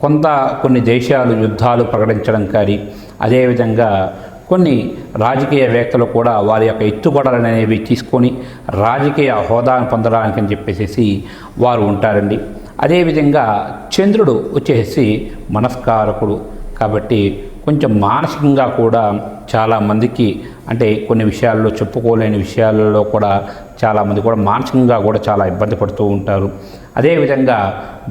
కొంత కొన్ని దేశాలు యుద్ధాలు ప్రకటించడం కానీ అదేవిధంగా కొన్ని రాజకీయ వేత్తలు కూడా వారి యొక్క ఎత్తుగడలు అనేవి తీసుకొని రాజకీయ హోదాను పొందడానికి అని చెప్పేసి వారు ఉంటారండి. అదేవిధంగా చంద్రుడు వచ్చేసి మనస్కారకుడు. కాబట్టి కొంచెం మానసికంగా కూడా చాలామందికి అంటే కొన్ని విషయాల్లో చెప్పుకోలేని విషయాలలో కూడా చాలామంది కూడా మానసికంగా కూడా చాలా ఇబ్బంది పడుతూ ఉంటారు. అదేవిధంగా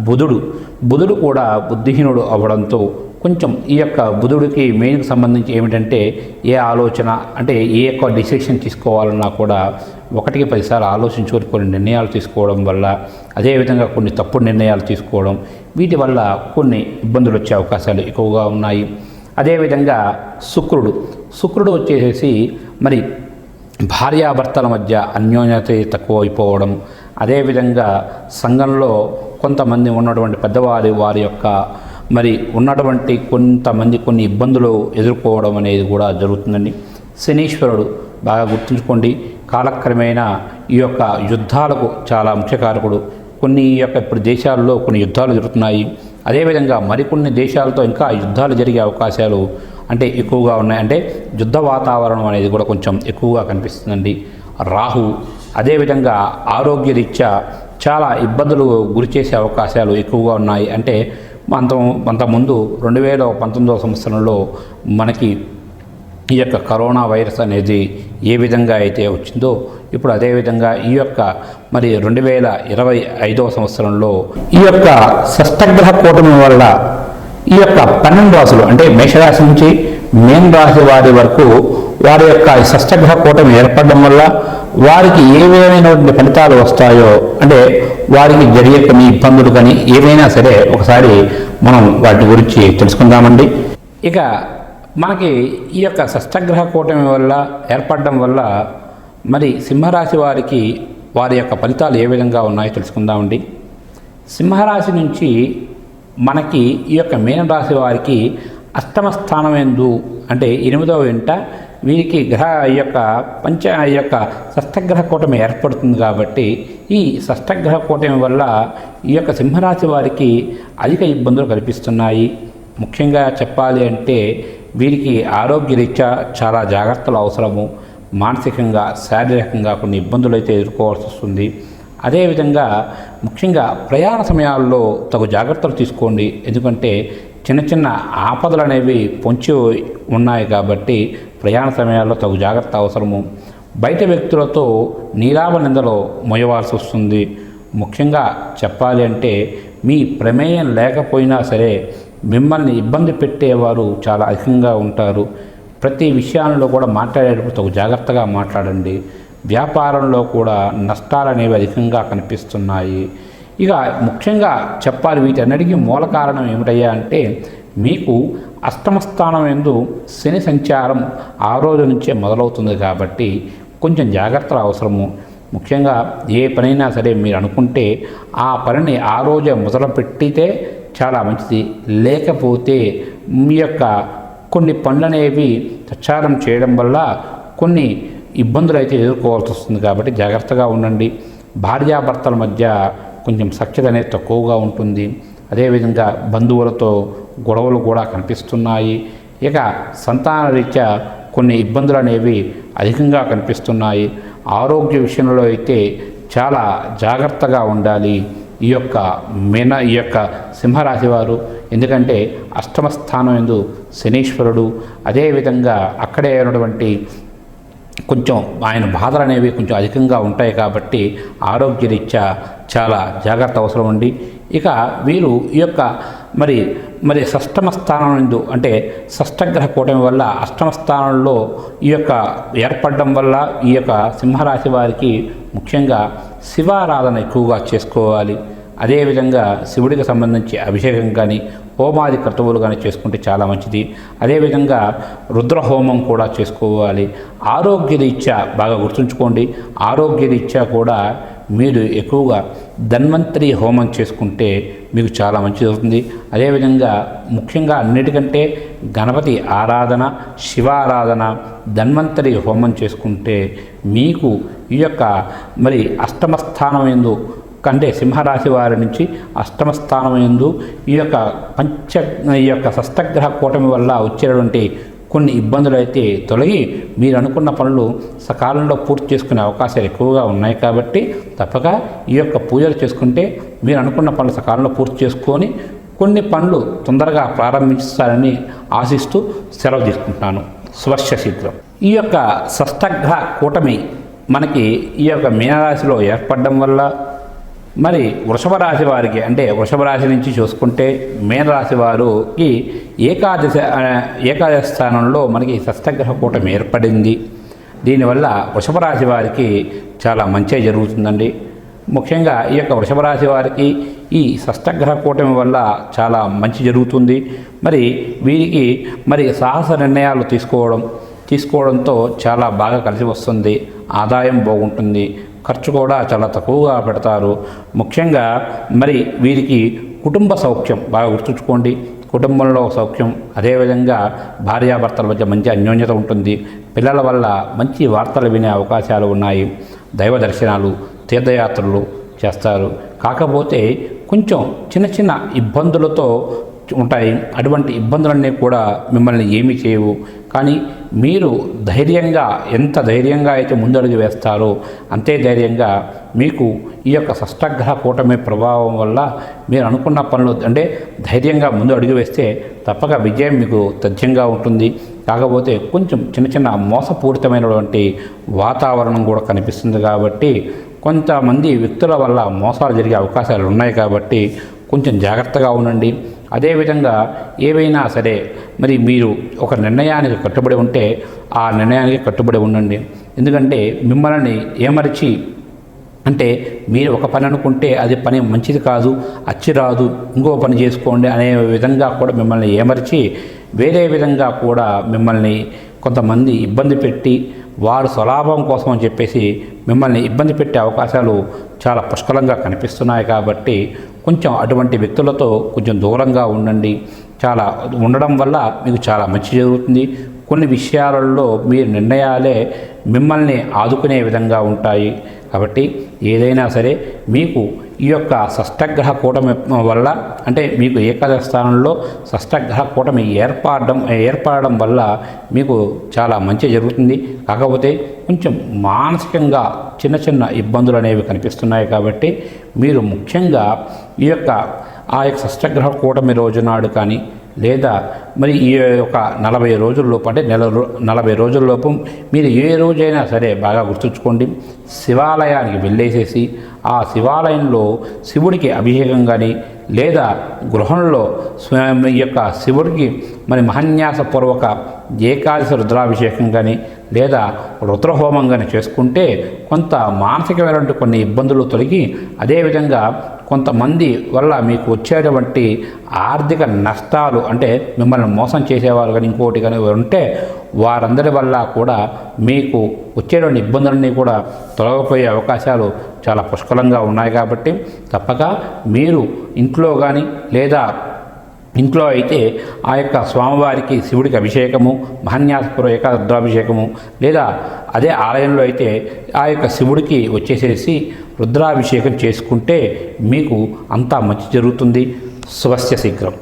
బుధుడు బుధుడు కూడా బుద్ధిహీనుడు అవ్వడంతో కొంచెం ఈ యొక్క బుధుడికి మెయిన్కి సంబంధించి ఏమిటంటే ఏ ఆలోచన అంటే ఏ యొక్క డిసిషన్ తీసుకోవాలన్నా కూడా ఒకటికి పదిసార్లు ఆలోచించుకొని కొన్ని నిర్ణయాలు తీసుకోవడం వల్ల అదేవిధంగా కొన్ని తప్పుడు నిర్ణయాలు తీసుకోవడం వీటి వల్ల కొన్ని ఇబ్బందులు వచ్చే అవకాశాలు ఎక్కువగా ఉన్నాయి. అదేవిధంగా శుక్రుడు. శుక్రుడు వచ్చేసేసి మరి భార్యాభర్తల మధ్య అన్యోన్యత తక్కువ అయిపోవడం అదేవిధంగా సంఘంలో కొంతమంది ఉన్నటువంటి పెద్దవారి వారి యొక్క మరి ఉన్నటువంటి కొంతమంది కొన్ని ఇబ్బందులు ఎదుర్కోవడం అనేది కూడా జరుగుతుందండి. శనీశ్వరుడు బాగా గుర్తుంచుకోండి. కాలక్రమేణా ఈ యొక్క యుద్ధాలకు చాలా ముఖ్యకారకుడు కొన్ని ఈ యొక్క ఇప్పుడు దేశాల్లో కొన్ని యుద్ధాలు జరుగుతున్నాయి. అదేవిధంగా మరికొన్ని దేశాలతో ఇంకా యుద్ధాలు జరిగే అవకాశాలు అంటే ఎక్కువగా ఉన్నాయి. అంటే యుద్ధ వాతావరణం అనేది కూడా కొంచెం ఎక్కువగా కనిపిస్తుందండి. రాహు అదేవిధంగా ఆరోగ్యరీత్యా చాలా ఇబ్బందులు గురి చేసే అవకాశాలు ఎక్కువగా ఉన్నాయి. అంటే అంత అంతకుముందు రెండు వేల పంతొమ్మిదవ సంవత్సరంలో మనకి ఈ యొక్క కరోనా వైరస్ అనేది ఏ విధంగా అయితే వచ్చిందో ఇప్పుడు అదేవిధంగా ఈ యొక్క మరి రెండు వేల ఇరవై ఐదవ సంవత్సరంలో ఈ యొక్క షష్టగ్రహ కూటమి వల్ల ఈ యొక్క పన్నెండు రాశులు అంటే మేషరాశి నుంచి మేన్ రాశి వారి వరకు వారి యొక్క షష్టగ్రహ కూటమి ఏర్పడడం వల్ల వారికి ఏవేమైనటువంటి ఫలితాలు వస్తాయో అంటే వారికి జరిగే కొన్ని ఇబ్బందులు కానీ ఏమైనా సరే ఒకసారి మనం వాటి గురించి తెలుసుకుందామండి. ఇక మనకి ఈ యొక్క షష్టగ్రహ కూటమి వల్ల ఏర్పడడం వల్ల మరి సింహరాశి వారికి వారి యొక్క ఫలితాలు ఏ విధంగా ఉన్నాయో తెలుసుకుందామండి. సింహరాశి నుంచి మనకి ఈ యొక్క మీనరాశి వారికి అష్టమ స్థానం ఎందు అంటే ఎనిమిదవ వెంట వీరికి గ్రహ ఈ యొక్క పంచ ఈ యొక్క షష్టగ్రహ కూటమి ఏర్పడుతుంది కాబట్టి ఈ షష్టగ్రహ కూటమి వల్ల ఈ యొక్క సింహరాశి వారికి అధిక ఇబ్బందులు కల్పిస్తున్నాయి. ముఖ్యంగా చెప్పాలి అంటే వీరికి ఆరోగ్యరీత్యా చాలా జాగ్రత్తలు అవసరము. మానసికంగా శారీరకంగా కొన్ని ఇబ్బందులు అయితే ఎదుర్కోవాల్సి వస్తుంది. అదేవిధంగా ముఖ్యంగా ప్రయాణ సమయాల్లో తగు జాగ్రత్తలు తీసుకోండి. ఎందుకంటే చిన్న చిన్న ఆపదలు అనేవి పొంచి ఉన్నాయి కాబట్టి ప్రయాణ సమయాల్లో తగు జాగ్రత్త అవసరము. బయట వ్యక్తులతో నీలాభ నిందలో మోయవలసి వస్తుంది. ముఖ్యంగా చెప్పాలి అంటే మీ ప్రమేయం లేకపోయినా సరే మిమ్మల్ని ఇబ్బంది పెట్టేవారు చాలా అధికంగా ఉంటారు. ప్రతి విషయాల్లో కూడా మాట్లాడేటప్పుడు తగు జాగ్రత్తగా మాట్లాడండి. వ్యాపారంలో కూడా నష్టాలు అనేవి అధికంగా కనిపిస్తున్నాయి. ఇక ముఖ్యంగా చెప్పాలి వీటన్నిటికీ మూల కారణం ఏమిటయ్యా అంటే మీకు అష్టమ స్థానం ఎందు శని సంచారం ఆ రోజు నుంచే మొదలవుతుంది కాబట్టి కొంచెం జాగ్రత్తలు అవసరము. ముఖ్యంగా ఏ పనైనా సరే మీరు అనుకుంటే ఆ పనిని ఆ రోజే మొదలుపెట్టితే చాలా మంచిది. లేకపోతే మీ యొక్క కొన్ని పనులనేవి ప్రచారం చేయడం వల్ల కొన్ని ఇబ్బందులు అయితే ఎదుర్కోవాల్సి వస్తుంది కాబట్టి జాగ్రత్తగా ఉండండి. భార్యాభర్తల మధ్య కొంచెం సఖ్యత అనేది తక్కువగా ఉంటుంది. అదేవిధంగా బంధువులతో గొడవలు కూడా కనిపిస్తున్నాయి. ఇక సంతాన రీత్యా కొన్ని ఇబ్బందులు అనేవి అధికంగా కనిపిస్తున్నాయి. ఆరోగ్య విషయంలో అయితే చాలా జాగ్రత్తగా ఉండాలి. ఈ యొక్క మీన ఈ యొక్క సింహరాశి వారు ఎందుకంటే అష్టమ స్థానం ఎందు శనీశ్వరుడు అదేవిధంగా అక్కడే ఉన్నటువంటి కొంచెం ఆయన బాధలు అనేవి కొంచెం అధికంగా ఉంటాయి కాబట్టి ఆరోగ్యరీత్యా చాలా జాగ్రత్త అవసరం ఉండి ఇక వీరు ఈ యొక్క మరి మరి షష్టమ స్థానం ఎందు అంటే షష్టగ్రహ కూటమి వల్ల అష్టమ స్థానంలో ఈ యొక్క ఏర్పడడం వల్ల ఈ యొక్క సింహరాశి వారికి ముఖ్యంగా శివారాధన ఎక్కువగా చేసుకోవాలి. అదేవిధంగా శివుడికి సంబంధించి అభిషేకం కానీ హోమాది క్రతువులు కానీ చేసుకుంటే చాలా మంచిది. అదేవిధంగా రుద్రహోమం కూడా చేసుకోవాలి. ఆరోగ్య రీత్యా బాగా గుర్తుంచుకోండి. ఆరోగ్య రీత్యా కూడా మీరు ఎక్కువగా ధన్వంతరి హోమం చేసుకుంటే మీకు చాలా మంచిది అవుతుంది అదేవిధంగా ముఖ్యంగా అన్నిటికంటే గణపతి ఆరాధన శివారాధన ధన్వంతరి హోమం చేసుకుంటే మీకు ఈ యొక్క మరి అష్టమ స్థానం ఎందు అంటే సింహరాశి వారి నుంచి అష్టమ స్థానం ఎందు ఈ యొక్క పంచ ఈ యొక్క షష్టగ్రహ కూటమి వల్ల వచ్చేటువంటి కొన్ని ఇబ్బందులు అయితే తొలగి మీరు అనుకున్న పనులు సకాలంలో పూర్తి చేసుకునే అవకాశాలు ఎక్కువగా ఉన్నాయి కాబట్టి తప్పక ఈ యొక్క పూజలు చేసుకుంటే మీరు అనుకున్న పనులు సకాలంలో పూర్తి చేసుకొని కొన్ని పనులు తొందరగా ప్రారంభిస్తారని ఆశిస్తూ సెలవు తీసుకుంటున్నాను. స్వర్శ శీఘ్రం. ఈ యొక్క షష్టగ్రహ కూటమి మనకి ఈ యొక్క మీనరాశిలో ఏర్పడడం వల్ల మరి వృషభ రాశి వారికి అంటే వృషభ రాశి నుంచి చూసుకుంటే మీనరాశి వారికి ఏకాదశ ఏకాదశి ఏకాదశ స్థానంలో మనకి షష్టగ్రహ కూటమి ఏర్పడింది. దీనివల్ల వృషభ రాశి వారికి చాలా మంచి జరుగుతుందండి. ముఖ్యంగా ఈ యొక్క వృషభ రాశి వారికి ఈ షష్టగ్రహ కూటమి వల్ల చాలా మంచి జరుగుతుంది. మరి వీరికి మరి సాహస నిర్ణయాలు తీసుకోవడం తీసుకోవడంతో చాలా బాగా కలిసి వస్తుంది. ఆదాయం బాగుంటుంది. ఖర్చు కూడా చాలా తక్కువగా పెడతారు. ముఖ్యంగా మరి వీరికి కుటుంబ సౌఖ్యం బాగా గుర్తుంచుకోండి. కుటుంబంలో సౌఖ్యం అదేవిధంగా భార్యాభర్తల మధ్య మంచి అన్యోన్యత ఉంటుంది. పిల్లల వల్ల మంచి వార్తలు వినే అవకాశాలు ఉన్నాయి. దైవ దర్శనాలు తీర్థయాత్రలు చేస్తారు. కాకపోతే కొంచెం చిన్న చిన్న ఇబ్బందులతో ఉంటాయి. అటువంటి ఇబ్బందులన్నీ కూడా మిమ్మల్ని ఏమీ చేయవు. కానీ మీరు ధైర్యంగా ఎంత ధైర్యంగా అయితే ముందడుగు వేస్తారో అంతే ధైర్యంగా మీకు ఈ యొక్క షష్టగ్రహ కూటమి ప్రభావం వల్ల మీరు అనుకున్న పనులు అంటే ధైర్యంగా ముందు అడుగు వేస్తే తప్పక విజయం మీకు తథ్యంగా ఉంటుంది. కాకపోతే కొంచెం చిన్న చిన్న మోసపూరితమైనటువంటి వాతావరణం కూడా కనిపిస్తుంది కాబట్టి కొంతమంది వ్యక్తుల వల్ల మోసాలు జరిగే అవకాశాలు ఉన్నాయి కాబట్టి కొంచెం జాగ్రత్తగా ఉండండి. అదేవిధంగా ఏవైనా సరే మరి మీరు ఒక నిర్ణయానికి కట్టుబడి ఉంటే ఆ నిర్ణయానికి కట్టుబడి ఉండండి. ఎందుకంటే మిమ్మల్ని ఏమరిచి అంటే మీరు ఒక పని అనుకుంటే అది పని మంచిది కాదు అచ్చి రాదు ఇంకో పని చేసుకోండి అనే విధంగా కూడా మిమ్మల్ని ఏమర్చి వేరే విధంగా కూడా మిమ్మల్ని కొంతమంది ఇబ్బంది పెట్టి వారు స్వలాభం కోసం అని చెప్పేసి మిమ్మల్ని ఇబ్బంది పెట్టే అవకాశాలు చాలా పుష్కలంగా కనిపిస్తున్నాయి కాబట్టి కొంచెం అటువంటి వ్యక్తులతో కొంచెం దూరంగా ఉండండి. చాలా ఉండడం వల్ల మీకు చాలా మంచి జరుగుతుంది. కొన్ని విషయాలలో మీ నిర్ణయాలే మిమ్మల్ని ఆదుకునే విధంగా ఉంటాయి. కాబట్టి ఏదైనా సరే మీకు ఈ యొక్క షష్టగ్రహ కూటమి వల్ల అంటే మీకు ఏకాదశ స్థానంలో షష్టగ్రహ కూటమి ఏర్పడడం ఏర్పడడం వల్ల మీకు చాలా మంచి జరుగుతుంది. కాకపోతే కొంచెం మానసికంగా చిన్న చిన్న ఇబ్బందులు అనేవి కనిపిస్తున్నాయి కాబట్టి మీరు ముఖ్యంగా ఈ యొక్క ఆ యొక్క షష్టగ్రహ కూటమి రోజు నాడు కానీ లేదా మరి ఈ యొక్క నలభై రోజుల్లోపు అంటే నెల నలభై రోజుల్లోపు మీరు ఏ రోజైనా సరే బాగా గుర్తుంచుకోండి. శివాలయానికి వెళ్ళేసేసి ఆ శివాలయంలో శివుడికి అభిషేకం కానీ లేదా గృహంలో స్వ- ఈ యొక్క శివుడికి మరి మహన్యాసపూర్వక ఏకాదశి రుద్రాభిషేకం కానీ లేదా రుద్రహోమం కానీ చేసుకుంటే కొంత మానసికమైనటువంటి కొన్ని ఇబ్బందులు తొలగి అదేవిధంగా కొంతమంది వల్ల మీకు వచ్చేటువంటి ఆర్థిక నష్టాలు అంటే మిమ్మల్ని మోసం చేసేవారు కానీ ఇంకోటి కానీ ఉంటే వారందరి వల్ల కూడా మీకు వచ్చేటువంటి ఇబ్బందులన్నీ కూడా తొలగిపోయే అవకాశాలు చాలా పుష్కలంగా ఉన్నాయి కాబట్టి తప్పక మీరు ఇంట్లో కానీ లేదా ఇంట్లో అయితే ఆ యొక్క స్వామివారికి శివుడికి అభిషేకము మహన్యాసపూర్వక రుద్రాభిషేకము లేదా అదే ఆలయంలో అయితే ఆ యొక్క శివుడికి వచ్చేసేసి రుద్రాభిషేకం చేసుకుంటే మీకు అంతా మంచి జరుగుతుంది. శుభస్య శీఘ్రం.